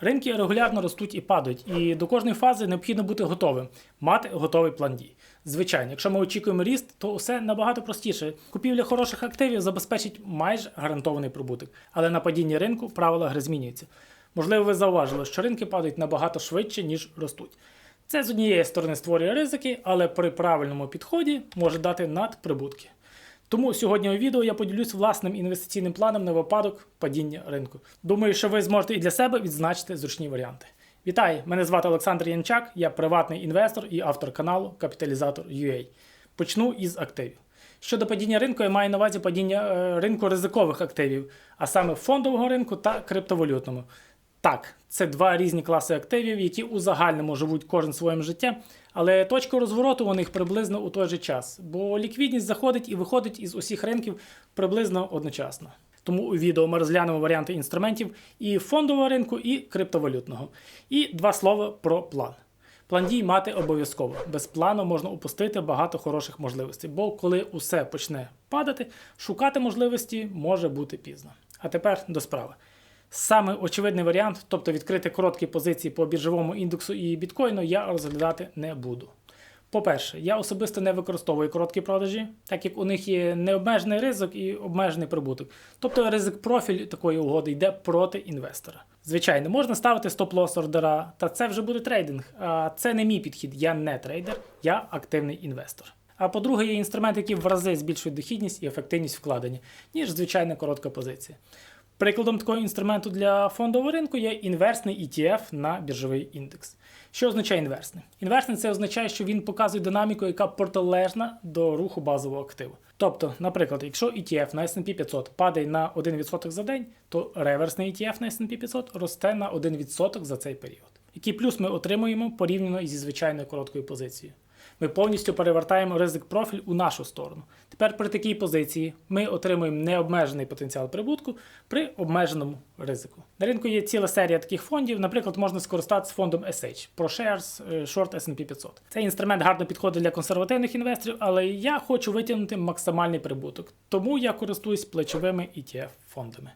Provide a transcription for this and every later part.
Ринки регулярно ростуть і падають, і до кожної фази необхідно бути готовим, мати готовий план дій. Звичайно, якщо ми очікуємо ріст, то все набагато простіше. Купівля хороших активів забезпечить майже гарантований прибуток. Але на падінні ринку правила гри змінюються. Можливо, ви зауважили, що ринки падають набагато швидше, ніж ростуть. Це з однієї сторони створює ризики, але при правильному підході може дати надприбутки. Тому сьогодні у відео я поділюсь власним інвестиційним планом на випадок падіння ринку. Думаю, що ви зможете і для себе відзначити зручні варіанти. Вітаю! Мене звати Олександр Янчак, я приватний інвестор і автор каналу Капіталізатор UA. Почну із активів. Щодо падіння ринку, я маю на увазі падіння е, ринку ризикових активів, а саме фондового ринку та криптовалютному. Так, це два різні класи активів, які у загальному живуть кожен своїм життям, але точка розвороту у них приблизно у той же час, бо ліквідність заходить і виходить із усіх ринків приблизно одночасно. Тому у відео ми розглянемо варіанти інструментів і фондового ринку, і криптовалютного. І два слова про план. План дій мати обов'язково. Без плану можна упустити багато хороших можливостей, бо коли усе почне падати, шукати можливості може бути пізно. А тепер до справи. Саме очевидний варіант, тобто відкрити короткі позиції по біржовому індексу і біткоїну, я розглядати не буду. По-перше, я особисто не використовую короткі продажі, так як у них є необмежений ризик і обмежений прибуток. Тобто ризик профіль такої угоди йде проти інвестора. Звичайно, можна ставити стоп-лосс ордера, та це вже буде трейдинг. А це не мій підхід, я не трейдер, я активний інвестор. А по-друге, є інструменти, які в рази збільшують дохідність і ефективність вкладення, ніж звичайна коротка позиція. Прикладом такого інструменту для фондового ринку є інверсний ETF на біржовий індекс. Що означає інверсний? Інверсний це означає, що він показує динаміку, яка протилежна до руху базового активу. Тобто, наприклад, якщо ETF на S&P 500 падає на 1% за день, то реверсний ETF на S&P 500 росте на 1% за цей період. Який плюс ми отримуємо порівняно зі звичайною короткою позицією. Ми повністю перевертаємо ризик профіль у нашу сторону. Тепер при такій позиції ми отримуємо необмежений потенціал прибутку при обмеженому ризику. На ринку є ціла серія таких фондів. Наприклад, можна скористатися фондом SH ProShares е, Short S&P 500. Цей інструмент гарно підходить для консервативних інвесторів, але я хочу витягнути максимальний прибуток. Тому я користуюсь плечовими ETF-фондами.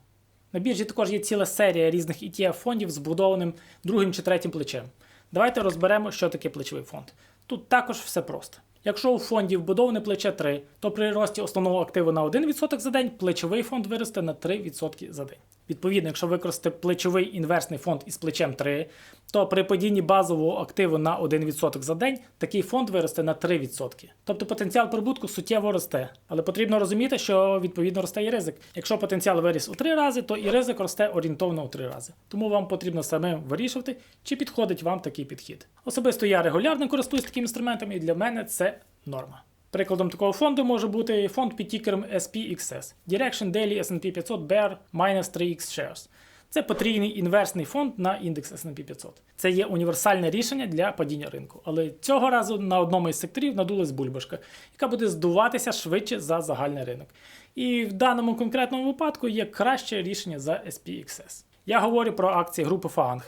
На біржі також є ціла серія різних ETF-фондів з збудованим другим чи третім плечем. Давайте розберемо, що таке плечовий фонд. Тут також все просто. Якщо у фонді вбудоване плече 3, то при рості основного активу на 1% за день плечовий фонд виросте на 3% за день. Відповідно, якщо використати плечовий інверсний фонд із плечем 3, то при падінні базового активу на 1% за день такий фонд виросте на 3%. Тобто потенціал прибутку суттєво росте. Але потрібно розуміти, що відповідно росте і ризик. Якщо потенціал виріс у 3 рази, то і ризик росте орієнтовно у 3 рази. Тому вам потрібно самим вирішувати, чи підходить вам такий підхід. Особисто я регулярно користуюсь таким інструментом, і для мене це норма. Прикладом такого фонду може бути фонд під тікером SPXS Direction Daily S&P 500 Bear minus 3X Shares. Це потрійний інверсний фонд на індекс S&P 500. Це є універсальне рішення для падіння ринку. Але цього разу на одному із секторів надулась бульбашка, яка буде здуватися швидше за загальний ринок. І в даному конкретному випадку є краще рішення за SPXS. Я говорю про акції групи FANG.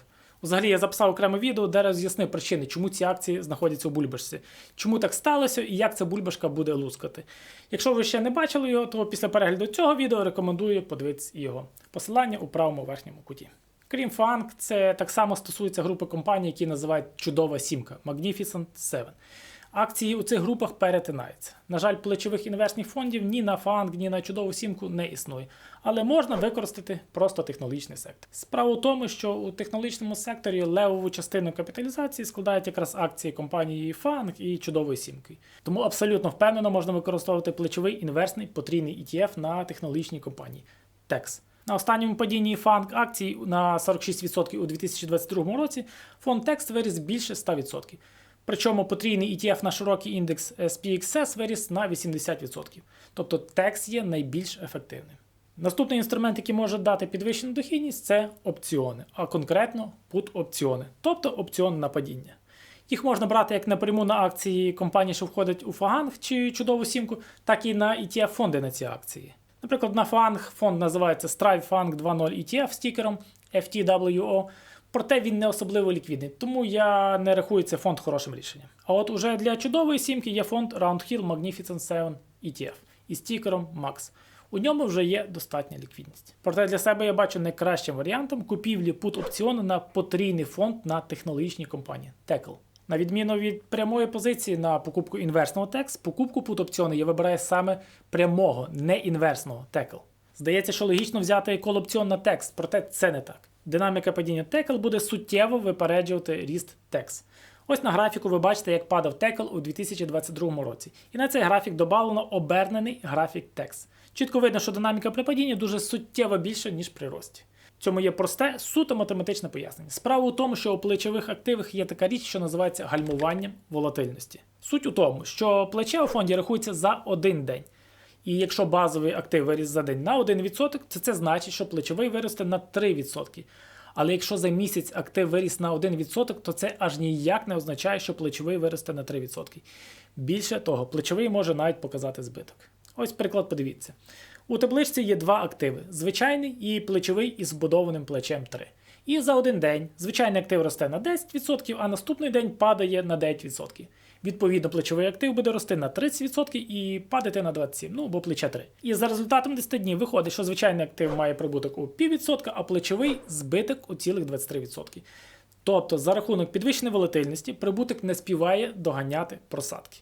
Взагалі я записав окреме відео, де роз'яснив причини, чому ці акції знаходяться у бульбашці, чому так сталося і як ця бульбашка буде лускати. Якщо ви ще не бачили його, то після перегляду цього відео рекомендую подивитися його. Посилання у правому верхньому куті. Крім Фанк, це так само стосується групи компаній, які називають Чудова Сімка Magnificent 7. Акції у цих групах перетинаються. На жаль, плечових інвестних фондів ні на фанг, ні на чудову сімку не існує, але можна використати просто технологічний сектор. Справа у тому, що у технологічному секторі левову частину капіталізації складають якраз акції компанії Фанг і чудової сімки. Тому абсолютно впевнено можна використовувати плечовий інвестний потрійний ETF на технологічній компанії TEX. На останньому падінні фанк акцій на 46% у 2022 році фонд TEX виріс більше 100%. Причому потрійний ETF на широкий індекс SPXS виріс на 80%. Тобто TEX є найбільш ефективним. Наступний інструмент, який може дати підвищену дохідність, це опціони, а конкретно пут-опціони, тобто опціон на падіння. Їх можна брати як напряму на акції компанії, що входять у Фаганг чи чудову сімку, так і на ETF-фонди на ці акції. Наприклад, на Фанг фонд називається Strive Fang 2.0 ETF з FTWO проте він не особливо ліквідний, тому я не рахую цей фонд хорошим рішенням. А от уже для чудової сімки є фонд Roundhill Magnificent 7 ETF із стікером MAX. У ньому вже є достатня ліквідність. Проте для себе я бачу найкращим варіантом купівлі пут опціону на потрійний фонд на технологічній компанії Tekel. На відміну від прямої позиції на покупку інверсного TEX, покупку пут опціону я вибираю саме прямого, не інверсного Tekel. Здається, що логічно взяти кол опціон на TEX, проте це не так. Динаміка падіння Tekel буде суттєво випереджувати ріст TEX. Ось на графіку ви бачите, як падав Tekel у 2022 році. І на цей графік додано обернений графік TEX. Чітко видно, що динаміка при падінні дуже суттєво більша, ніж при рості. Цьому є просте, суто математичне пояснення. Справа у тому, що у плечових активах є така річ, що називається гальмуванням волатильності. Суть у тому, що плече у фонді рахується за один день. І якщо базовий актив виріс за день на 1%, то це значить, що плечовий виросте на 3%. Але якщо за місяць актив виріс на 1%, то це аж ніяк не означає, що плечовий виросте на 3%. Більше того, плечовий може навіть показати збиток. Ось приклад, подивіться. У табличці є два активи: звичайний і плечовий із вбудованим плечем 3. І за один день звичайний актив росте на 10%, а наступний день падає на 9%. Відповідно, плечовий актив буде рости на 30% і падати на 27%, ну бо плече 3. І за результатом 10 днів виходить, що звичайний актив має прибуток у піввідсотка, а плечовий збиток у цілих 23%. Тобто, за рахунок підвищеної волатильності, прибуток не співає доганяти просадки.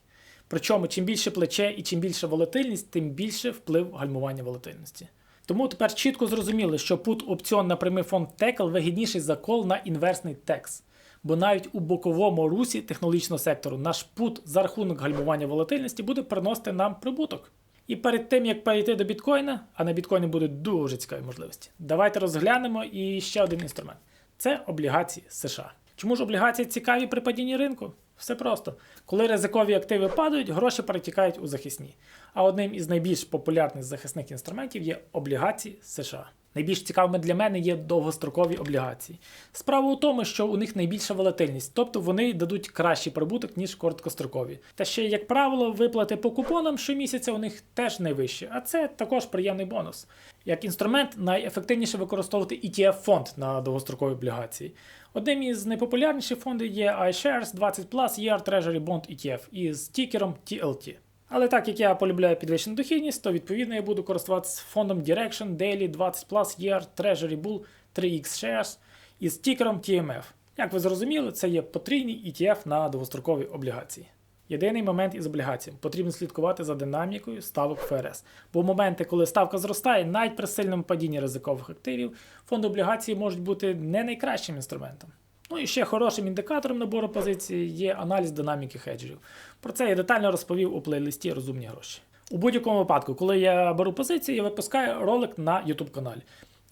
Причому, чим більше плече і чим більша волатильність, тим більше вплив гальмування волатильності. Тому тепер чітко зрозуміли, що пут опціон на прямий фонд Текл вигідніший за кол на інверсний текс. Бо навіть у боковому русі технологічного сектору наш пут за рахунок гальмування волатильності буде приносити нам прибуток. І перед тим як перейти до біткоїна, а на біткоїні будуть дуже цікаві можливості, давайте розглянемо і ще один інструмент це облігації США. Чому ж облігації цікаві при падінні ринку? Все просто. Коли ризикові активи падають, гроші перетікають у захисні. А одним із найбільш популярних захисних інструментів є облігації США. Найбільш цікавими для мене є довгострокові облігації. Справа у тому, що у них найбільша волатильність, тобто вони дадуть кращий прибуток, ніж короткострокові. Та ще, як правило, виплати по купонам щомісяця у них теж найвищі, а це також приємний бонус. Як інструмент найефективніше використовувати ETF-фонд на довгострокові облігації. Одним із найпопулярніших фондів є iShares 20 Plus Year Treasury Bond ETF із стікером TLT. Але так як я полюбляю підвищену дохідність, то відповідно я буду користуватися фондом Direction Daily 20 Plus Year Treasury Bull 3X Shares із стікером TMF. Як ви зрозуміли, це є потрійний ETF на довгострокові облігації. Єдиний момент із облігаціями потрібно слідкувати за динамікою ставок ФРС. Бо в моменти, коли ставка зростає, навіть при сильному падінні ризикових активів, фонди облігацій можуть бути не найкращим інструментом. Ну і ще хорошим індикатором набору позицій є аналіз динаміки хеджерів. Про це я детально розповів у плейлисті Розумні гроші. У будь-якому випадку, коли я беру позиції, я випускаю ролик на YouTube каналі.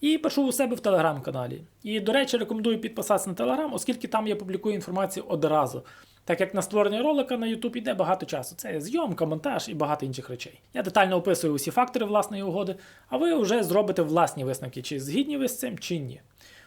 І пишу у себе в телеграм-каналі. І, до речі, рекомендую підписатися на телеграм, оскільки там я публікую інформацію одразу. Так як на створення ролика на YouTube йде багато часу. Це зйомка, монтаж і багато інших речей. Я детально описую усі фактори власної угоди, а ви вже зробите власні висновки, чи згідні ви з цим, чи ні.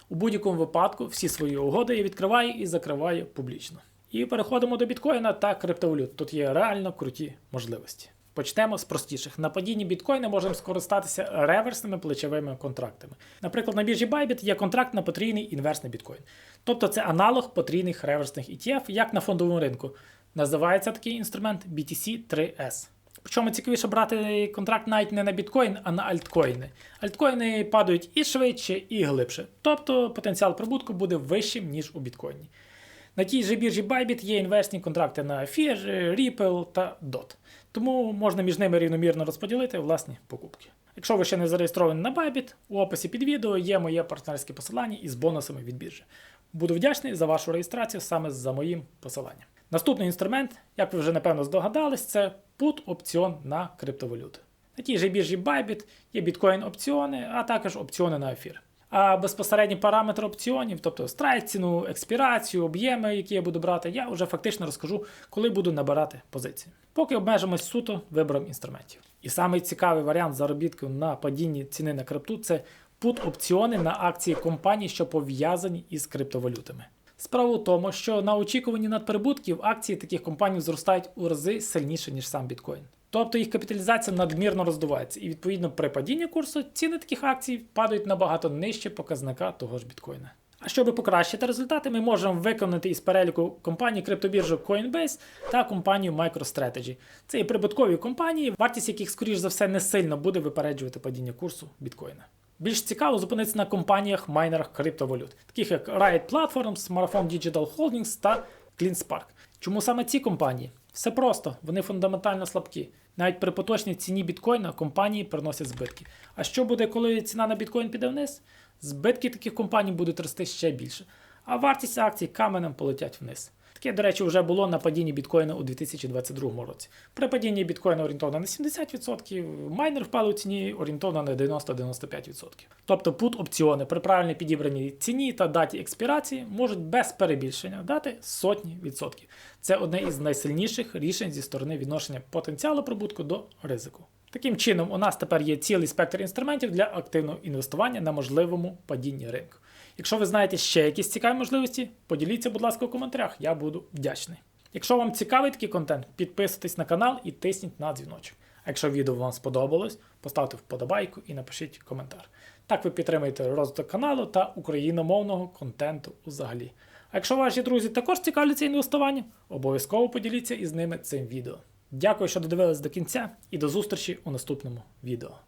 У будь-якому випадку всі свої угоди я відкриваю і закриваю публічно. І переходимо до біткоїна та криптовалют. Тут є реально круті можливості. Почнемо з простіших. На падінні біткоїна можемо скористатися реверсними плечовими контрактами. Наприклад, на біржі Bybit є контракт на потрійний інверсний біткоін. Тобто це аналог потрійних реверсних ETF, як на фондовому ринку. Називається такий інструмент BTC3S. Причому цікавіше брати контракт навіть не на біткоін, а на альткоїни. Альткоїни падають і швидше, і глибше. Тобто потенціал прибутку буде вищим, ніж у біткоїні. На тій же біржі Bybit є інвестні контракти на Ether, Ripple та DOT. Тому можна між ними рівномірно розподілити власні покупки. Якщо ви ще не зареєстровані на Bybit, у описі під відео є моє партнерське посилання із бонусами від біржі. Буду вдячний за вашу реєстрацію саме за моїм посиланням. Наступний інструмент, як ви вже напевно здогадались, це put опціон на криптовалюти. На тій же біржі Bybit є біткоін опціони, а також опціони на ефір. А безпосередні параметри опціонів, тобто страйк ціну, експірацію, об'єми, які я буду брати, я вже фактично розкажу, коли буду набирати позиції. Поки обмежимось суто вибором інструментів. І самий цікавий варіант заробітку на падінні ціни на крипту це put опціони на акції компаній, що пов'язані із криптовалютами. Справа у тому, що на очікуванні надприбутків акції таких компаній зростають у рази сильніше, ніж сам біткоін. Тобто їх капіталізація надмірно роздувається, і відповідно при падінні курсу ціни таких акцій падають набагато нижче показника того ж біткоїна. А щоб покращити результати, ми можемо виконати із переліку компаній криптобіржу Coinbase та компанію MicroStrategy. Це є прибуткові компанії, вартість яких, скоріш за все, не сильно буде випереджувати падіння курсу біткоїна. Більш цікаво зупинитися на компаніях майнерах криптовалют, таких як Riot Platforms, Marathon Digital Holdings та CleanSpark. Чому саме ці компанії? Все просто, вони фундаментально слабкі. Навіть при поточній ціні біткоїна компанії приносять збитки. А що буде, коли ціна на біткоін піде вниз? Збитки таких компаній будуть рости ще більше, а вартість акцій каменем полетять вниз. Таке, до речі, вже було на падінні біткоїна у 2022 році. При падінні біткоїна орієнтовно на 70%, майнер впали у ціні орієнтовно на 90-95%. Тобто пут опціони при правильно підібраній ціні та даті експірації можуть без перебільшення дати сотні відсотків. Це одне із найсильніших рішень зі сторони відношення потенціалу прибутку до ризику. Таким чином, у нас тепер є цілий спектр інструментів для активного інвестування на можливому падінні ринку. Якщо ви знаєте ще якісь цікаві можливості, поділіться, будь ласка, у коментарях, я буду вдячний. Якщо вам цікавий такий контент, підписуйтесь на канал і тисніть на дзвіночок. А якщо відео вам сподобалось, поставте вподобайку і напишіть коментар. Так ви підтримуєте розвиток каналу та україномовного контенту взагалі. А якщо ваші друзі також цікавляться інвестуванням, обов'язково поділіться із ними цим відео. Дякую, що додивились до кінця, і до зустрічі у наступному відео.